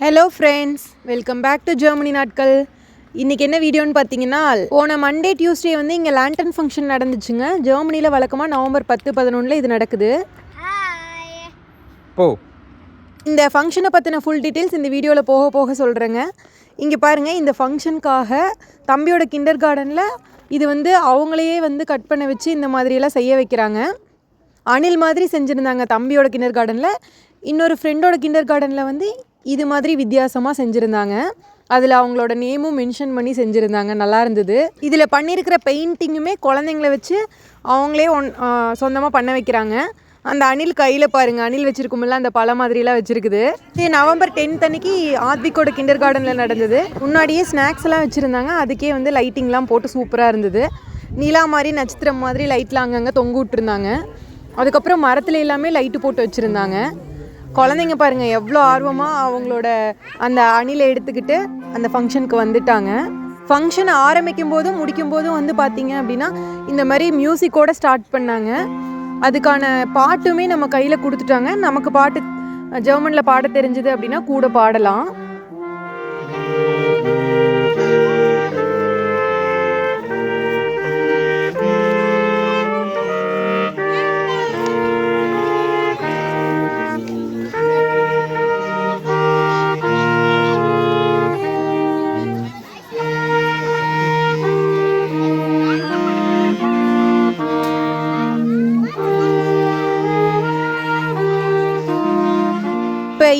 Hello friends welcome back to Germany நாட்கள் இன்றைக்கி என்ன வீடியோன்னு பார்த்தீங்கன்னா போன மண்டே டியூஸ்டே வந்து இங்கே லேண்டன் ஃபங்க்ஷன் நடந்துச்சுங்க. ஜெர்மனியில் வழக்கமாக நவம்பர் பத்து பதினொன்றில் இது நடக்குது. போ. இந்த ஃபங்க்ஷனை பற்றின ஃபுல் டீட்டெயில்ஸ் இந்த வீடியோவில் போக போக சொல்கிறேங்க இங்கே பாருங்கள் இந்த ஃபங்க்ஷனுக்காக தம்பியோட கிண்டர் கார்டனில் இது வந்து அவங்களையே வந்து கட் பண்ண வச்சு இந்த மாதிரியெல்லாம் செய்ய வைக்கிறாங்க. அணில் மாதிரி செஞ்சுருந்தாங்க தம்பியோட கிண்டர் கார்டனில் இன்னொரு ஃப்ரெண்டோட கிண்டர் கார்டனில் வந்து இது மாதிரி வித்தியாசமாக செஞ்சுருந்தாங்க. அதில் அவங்களோட நேமும் மென்ஷன் பண்ணி செஞ்சுருந்தாங்க. நல்லா இருந்தது. இதில் பண்ணியிருக்கிற பெயிண்டிங்குமே குழந்தைங்கள வச்சு அவங்களே ஒன் சொந்தமாக பண்ண வைக்கிறாங்க. அந்த அணில் கையில் பாருங்கள் அணில் வச்சுருக்குமில்ல அந்த பழ மாதிரிலாம் வச்சுருக்குது. இது நவம்பர் டென்த் அன்னைக்கு ஆத்விக்கோட கிண்டர் கார்டனில் நடந்தது. முன்னாடியே ஸ்நாக்ஸ் எல்லாம் வச்சுருந்தாங்க. அதுக்கே வந்து லைட்டிங்லாம் போட்டு சூப்பராக இருந்தது. நிலா மாதிரி நட்சத்திரம் மாதிரி லைட்லாம் அங்கங்கே தொங்க விட்டுருந்தாங்க. அதுக்கப்புறம் மரத்தில் எல்லாமே லைட்டு போட்டு வச்சுருந்தாங்க. குழந்தைங்க பாருங்கள் எவ்வளோ ஆர்வமாக அவங்களோட அந்த அணிலை எடுத்துக்கிட்டு அந்த ஃபங்க்ஷனுக்கு வந்துட்டாங்க. ஃபங்க்ஷன் ஆரம்பிக்கும் போதும் முடிக்கும் போதும் வந்து பார்த்தீங்க அப்படின்னா இந்த மாதிரி மியூசிக்கோட ஸ்டார்ட் பண்ணாங்க. அதுக்கான பாட்டுமே நம்ம கையில் கொடுத்துட்டாங்க. நமக்கு பாட்டு ஜெர்மனில் பாட தெரிஞ்சது அப்படின்னா கூட பாடலாம்.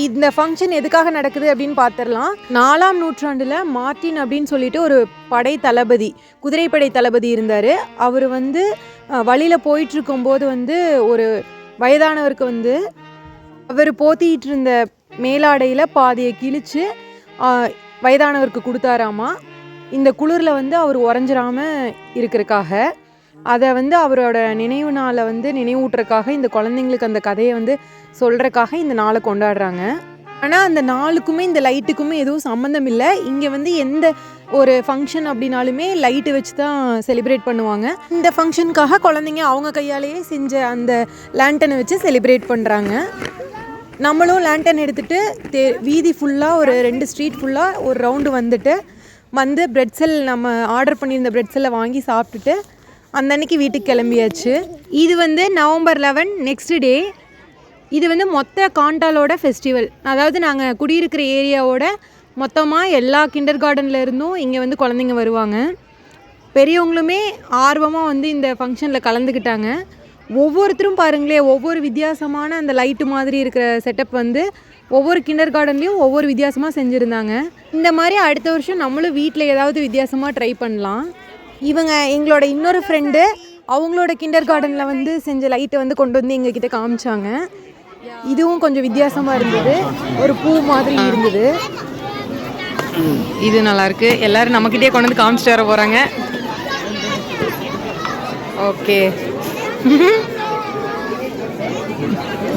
இந்த ஃபங்க்ஷன் எதுக்காக நடக்குது அப்படின்னு பார்த்துடலாம். நாலாம் நூற்றாண்டில் மார்ட்டின் அப்படின்னு சொல்லிட்டு ஒரு படை தளபதி குதிரைப்படை தளபதி இருந்தார். அவர் வந்து வழியில் போயிட்டுருக்கும்போது வந்து ஒரு வயதானவருக்கு வந்து அவர் போத்திக்கிட்டு இருந்த மேலாடையில் பாதியை கிழித்து வயதானவருக்கு கொடுத்தாராமா. இந்த குளிரில் வந்து அவர் உறைஞ்சிராமல் இருக்கிறக்காக அதை வந்து அவரோட நினைவு நாளை வந்து நினைவூட்டுறக்காக இந்த குழந்தைங்களுக்கு அந்த கதையை வந்து சொல்கிறக்காக இந்த நாளை கொண்டாடுறாங்க. ஆனால் அந்த நாளுக்குமே இந்த லைட்டுக்குமே எதுவும் சம்மந்தம் இல்லை. இங்கே வந்து எந்த ஒரு ஃபங்க்ஷன் அப்படின்னாலுமே லைட்டு வச்சு தான் செலிப்ரேட் பண்ணுவாங்க. இந்த ஃபங்க்ஷனுக்காக குழந்தைங்க அவங்க கையாலேயே செஞ்ச அந்த லேண்டனை வச்சு செலிப்ரேட் பண்ணுறாங்க நம்மளும் லேண்டன் எடுத்துகிட்டு தே வீதி ஃபுல்லாக ஒரு ரெண்டு ஸ்ட்ரீட் ஃபுல்லாக ஒரு ரவுண்டு வந்துட்டு வந்து பிரெட்செல் நம்ம ஆர்டர் பண்ணியிருந்த பிரெட்செல்லை வாங்கி சாப்பிட்டுட்டு அந்த அன்னைக்கு வீட்டுக்கு கிளம்பியாச்சு. இது வந்து நவம்பர் லெவன் நெக்ஸ்ட் டே இது வந்து மொத்த காண்டாலோட ஃபெஸ்டிவல் அதாவது நாங்கள் குடியிருக்கிற ஏரியாவோட மொத்தமாக எல்லா கிண்டர் கார்டனில் இருந்தும் இங்கே வந்து குழந்தைங்க வருவாங்க. பெரியவங்களுமே ஆர்வமாக வந்து இந்த ஃபங்க்ஷனில் கலந்துக்கிட்டாங்க. ஒவ்வொருத்தரும் பாருங்களேன் ஒவ்வொரு வித்தியாசமான அந்த லைட்டு மாதிரி இருக்கிற செட்டப் வந்து ஒவ்வொரு கிண்டர் கார்டன்லேயும் ஒவ்வொரு வித்தியாசமாக செஞ்சுருந்தாங்க. இந்த மாதிரி அடுத்த வருஷம் நம்மளும் வீட்டில் ஏதாவது வித்தியாசமாக ட்ரை பண்ணலாம். இவங்க எங்களோட இன்னொரு ஃப்ரெண்டு அவங்களோட கிண்டர் கார்டனில் வந்து செஞ்ச லைட்டை வந்து கொண்டு வந்து எங்ககிட்ட காமிச்சாங்க. இதுவும் கொஞ்சம் வித்தியாசமாக இருந்தது. ஒரு பூ மாதிரி இருந்தது. இது நல்லாயிருக்கு எல்லோரும் எல்லாரும் நம்மக்கிட்டே கொண்டு வந்து காமிச்சிட்டு வர போகிறாங்க ஓகே.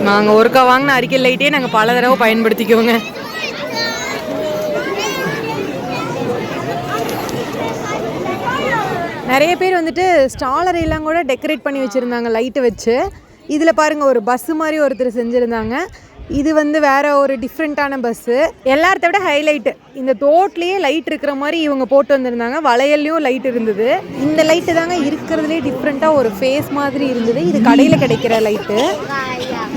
நாங்கள் ஒருக்கா வாங்கின அறிக்கை லைட்டே நாங்கள் பல தடவை பயன்படுத்திக்குவோங்க நிறைய பேர் வந்துட்டு ஸ்டாலர் எல்லாம் கூட டெக்கரேட் பண்ணி வச்சுருந்தாங்க லைட்டு வச்சு. இதில் பாருங்கள் ஒரு பஸ்ஸு மாதிரி ஒருத்தர் செஞ்சுருந்தாங்க. இது வந்து வேறு ஒரு டிஃப்ரெண்ட்டான பஸ்ஸு எல்லாத்த விட ஹைலைட்டு இந்த தோட்லேயே லைட் இருக்கிற மாதிரி இவங்க போட்டு வந்திருந்தாங்க. வளையல்லையும் லைட் இருந்தது. இந்த லைட்டு தாங்க இருக்கிறதுலே டிஃப்ரெண்ட்டாக ஒரு ஃபேஸ் மாதிரி இருந்தது. இது கடையில் கிடைக்கிற லைட்டு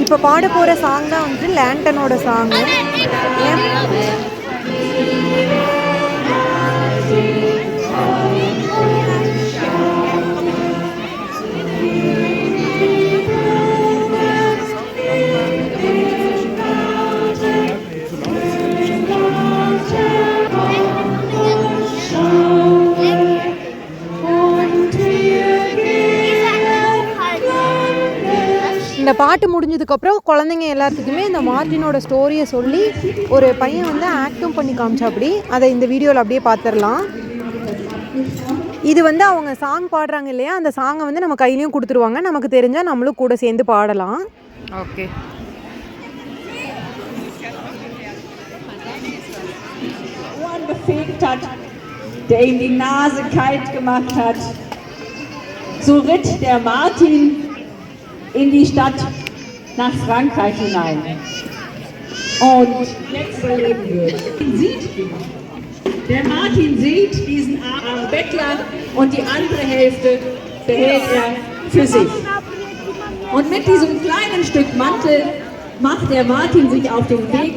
இப்போ பாட போகிற சாங் தான் வந்து லேண்டனோட சாங்கு இந்த பாட்டு முடிஞ்சதுக்கப்புறம் குழந்தைங்க எல்லாத்துக்குமே இந்த மார்ட்டினோட ஸ்டோரியை சொல்லி ஒரு பையன் வந்து ஆக்டும் பண்ணி காமிச்சாப்படி. அதை இந்த வீடியோவில் அப்படியே பார்த்துடலாம் இது வந்து அவங்க சாங் பாடுறாங்க இல்லையா? அந்த சாங்கை வந்து நம்ம கையிலையும் கொடுத்துருவாங்க. நமக்கு தெரிஞ்சால் நம்மளும் கூட சேர்ந்து பாடலாம். Okay. Der ihm die Nase kalt gemacht hat. So ritt der Martin. In die Stadt nach Frankreich hinein. und jetzt der Martin sieht diesen armen Bettler und die andere Hälfte behält er für sich. Und mit diesem kleinen Stück Mantel macht der Martin sich auf den Weg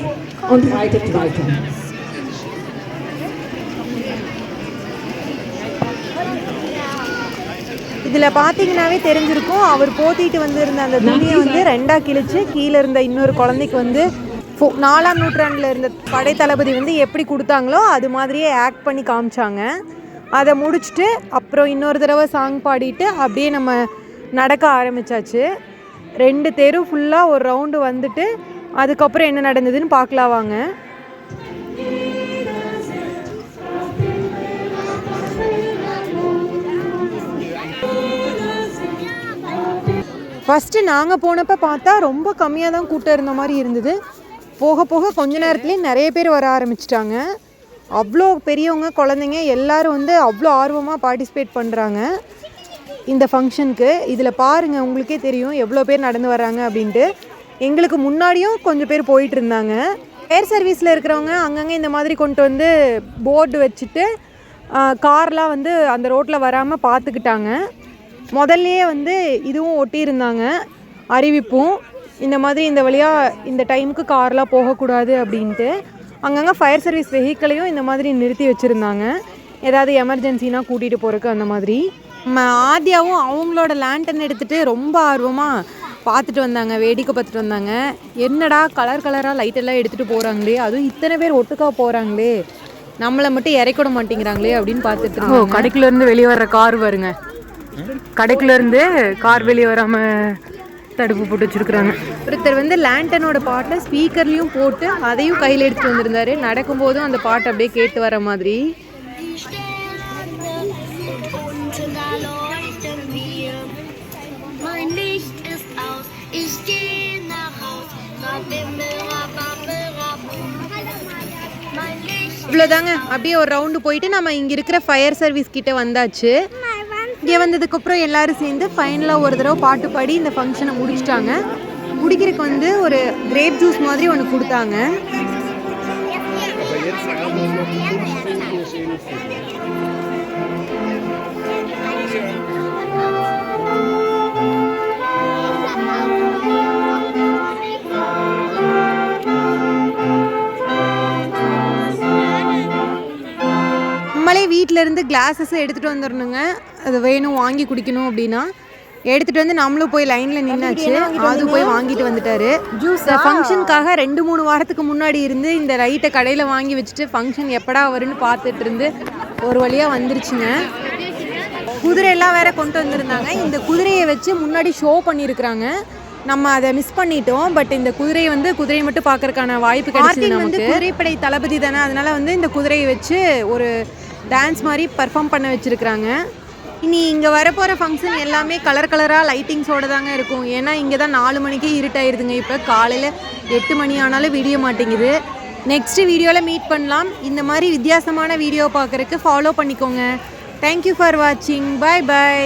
und reitet weiter. இதில் பார்த்தீங்கன்னாவே தெரிஞ்சிருக்கும். அவர் போத்திட்டு வந்திருந்த அந்த துணியை வந்து ரெண்டாக கிழிச்சு கீழே இருந்த இன்னொரு குழந்தைக்கு வந்து ஃபோ- நாலாம் நூற்றாண்டில் இருந்த படை தளபதி வந்து எப்படி கொடுத்தாங்களோ அது மாதிரியே ஆக்ட் பண்ணி காமிச்சாங்க. அதை முடிச்சுட்டு அப்புறம் இன்னொரு தடவை சாங் பாடிட்டு அப்படியே நம்ம நடக்க ஆரம்பிச்சாச்சு. ரெண்டு தெரு ஃபுல்லாக ஒரு ரவுண்டு வந்துட்டு அதுக்கப்புறம் என்ன நடந்ததுன்னு பார்க்கலாம் வாங்க ஃபஸ்ட்டு நாங்கள் போனப்போ பார்த்தா ரொம்ப கம்மியாக தான் கூட்டம் இருந்த மாதிரி இருந்தது. போக போக கொஞ்ச நேரத்துலேயே நிறைய பேர் வர ஆரம்பிச்சிட்டாங்க. அவ்வளோ பெரியவங்க குழந்தைங்க எல்லாரும் வந்து அவ்வளோ ஆர்வமாக பார்ட்டிசிபேட் பண்ணுறாங்க இந்த ஃபங்க்ஷனுக்கு இதில் பாருங்கள் உங்களுக்கே தெரியும் எவ்வளோ பேர் நடந்து வர்றாங்க அப்படின்ட்டு. எங்களுக்கு முன்னாடியும் கொஞ்சம் பேர் போயிட்டு இருந்தாங்க. ஏர் சர்வீஸில் இருக்கிறவங்க அங்கங்கே இந்த மாதிரி கொண்டு வந்து போர்டு வச்சுட்டு கார்லாம் வந்து அந்த ரோட்டில் வராமல் பார்த்துக்கிட்டாங்க. முதல்லயே வந்து இதுவும் ஒட்டியிருந்தாங்க. அறிவிப்பும் இந்த மாதிரி இந்த வழியாக இந்த டைமுக்கு கார்லாம் போகக்கூடாது அப்படின்ட்டு அங்கங்கே ஃபயர் சர்வீஸ் வெஹிக்கிளையும் இந்த மாதிரி நிறுத்தி வச்சுருந்தாங்க. ஏதாவது எமர்ஜென்சினா கூட்டிகிட்டு போகிறக்கு அந்த மாதிரி. ஆத்யாவும் அவங்களோட லேண்டன் எடுத்துகிட்டு ரொம்ப ஆர்வமாக பார்த்துட்டு வந்தாங்க வேடிக்கை பார்த்துட்டு வந்தாங்க. என்னடா கலர் கலராக லைட்டெல்லாம் எடுத்துகிட்டு போகிறாங்களே அதுவும் இத்தனை பேர் ஒட்டுக்கா போகிறாங்களே நம்மளை மட்டும் இறக்கிட மாட்டேங்கிறாங்களே அப்படின்னு பார்த்துட்டு கடைக்குள்ளேருந்து வெளியே வர்ற கார் வருங்க கடைக்குள்ள இருந்து கார் வெளியே வராம தடுப்பு போட்டு வச்சிருக்காங்க ஒருத்தர் வந்து லேண்டனோட பாட்டை ஸ்பீக்கர்லயும் போட்டு அதையும் கையில் எடுத்து வந்திருந்தாரு. நடக்கும்போதும் அந்த பாட்டை அப்படியே கேட்டு வர மாதிரி. இவ்வளோதாங்க அப்படியே ஒரு ரவுண்டு போயிட்டு நம்ம இங்கே இருக்கிற ஃபயர் சர்வீஸ் கிட்ட வந்தாச்சு. இங்கே வந்ததுக்கப்புறம் எல்லாரும் சேர்ந்து ஃபைனலாக ஒரு தடவை பாட்டு பாடி இந்த ஃபங்க்ஷனை முடிச்சிட்டாங்க. குடிக்கிறதுக்கு வந்து ஒரு கிரேப் ஜூஸ் மாதிரி ஒன்று கொடுத்தாங்க. நம்மளே வீட்டில இருந்து கிளாஸஸ் எடுத்துகிட்டு வந்துடணுங்க அது வேணும் வாங்கி குடிக்கணும் அப்படின்னா. எடுத்துகிட்டு வந்து நம்மளும் போய் லைனில் நின்னாச்சு. அது போய் வாங்கிட்டு வந்துட்டாரு. ஜூஸ் ஃபங்க்ஷனுக்காக ரெண்டு மூணு வாரத்துக்கு முன்னாடி இருந்து இந்த லைட்டை கடையில் வாங்கி வச்சுட்டு ஃபங்க்ஷன் எப்படா வரும்னு பார்த்துட்டு இருந்து ஒரு வழியாக வந்துருச்சுங்க. குதிரையெல்லாம் வேற கொண்டு வந்திருந்தாங்க. இந்த குதிரையை வச்சு முன்னாடி ஷோ பண்ணியிருக்கிறாங்க. நம்ம அதை மிஸ் பண்ணிட்டோம். பட் இந்த குதிரையை வந்து குதிரையை மட்டும் பார்க்கறதுக்கான வாய்ப்பு கிடைச்சது நமக்கு. குதிரைப்படை தளபதி தானே. அதனால வந்து இந்த குதிரையை வச்சு ஒரு டான்ஸ் மாதிரி பர்ஃபார்ம் பண்ண வச்சுருக்குறாங்க. இனி இங்கே வரப்போகிற ஃபங்க்ஷன் எல்லாமே கலர் கலராக லைட்டிங்ஸோட தாங்க இருக்கும். ஏன்னா இங்கே தான் நாலு மணிக்கே இருட்டாயிருதுங்க இப்போ காலையில் எட்டு மணி ஆனாலும் விடிய மாட்டேங்குது. நெக்ஸ்ட் வீடியோவில் மீட் பண்ணலாம். இந்த மாதிரி வித்தியாசமான வீடியோ பார்க்குறக்கு ஃபாலோ பண்ணிக்கோங்க. தேங்க்யூ ஃபார் வாட்சிங் பை பை